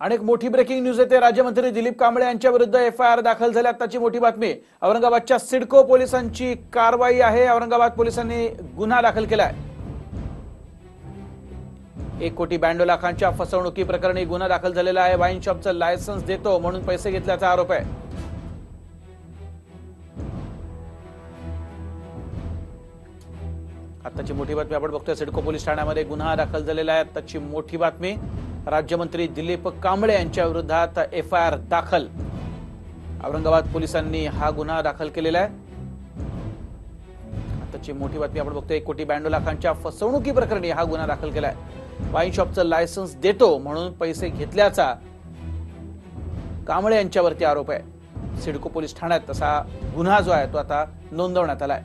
आणि एक मोठी ब्रेकिंग न्यूज येते. राज्यमंत्री दिलीप कांबळे यांच्या विरुद्ध एफ आय आर दाखल झाली. आताची मोठी बातमी औरंगाबादच्या सिडको पोलिसांची कारवाई आहे. औरंगाबाद पोलिसांनी गुन्हा दाखल केलाय. एक कोटी ब्याण्णव लाखांच्या फसवणुकी प्रकरणी गुन्हा दाखल झालेला आहे. वाईन शॉपचं लायसन्स देतो म्हणून पैसे घेतल्याचा आरोप आहे. आताची मोठी बातमी आपण बघतोय. सिडको पोलीस ठाण्यामध्ये गुन्हा दाखल झालेला आहे. आताची मोठी बातमी. राज्यमंत्री दिलीप कांबळे यांच्या विरोधात एफ आय आर दाखल. औरंगाबाद पोलिसांनी हा गुन्हा दाखल केलेला आहे. आताची मोठी बातमी आपण बघतोय एक कोटी ब्याण्णव लाखांच्या फसवणुकी प्रकरणी हा गुन्हा दाखल केलाय. वाईन शॉपचं लायसन्स देतो म्हणून पैसे घेतल्याचा कांबळे यांच्यावरती आरोप आहे. सिडको पोलीस ठाण्यात तसा गुन्हा जो आहे तो आता नोंदवण्यात आलाय.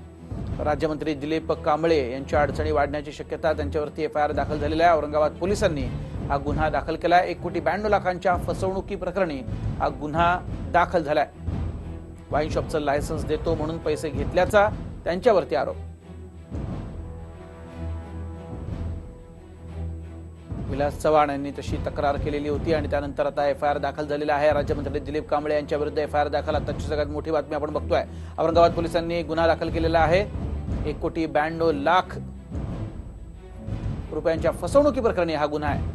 राज्यमंत्री दिलीप कांबळे यांच्या अडचणी वाढण्याची शक्यता त्यांच्यावरती एफ आय आर दाखल झालेला आहे. औरंगाबाद पोलिसांनी हा गुन्हा दाखल केला एक कोटी ब्याण्णव लाखांच्या फसवणुकी प्रकरणी हा गुन्हा दाखल झालाय. वाईन शॉपचं लायसन्स देतो म्हणून पैसे घेतल्याचा त्यांच्यावरती आरोप. विलास चव्हाण यांनी तशी तक्रार केलेली होती आणि त्यानंतर आता एफ आय आर दाखल झालेला आहे. राज्यमंत्री दिलीप कांबळे यांच्या विरुद्ध एफ आय आर दाखल. आताची सगळ्यात मोठी बातमी आपण बघतोय. औरंगाबाद पोलिसांनी गुन्हा दाखल केलेला आहे. एक कोटी ब्याण्णव लाख रुपयांच्या फसवणुकी प्रकरणी हा गुन्हा आहे.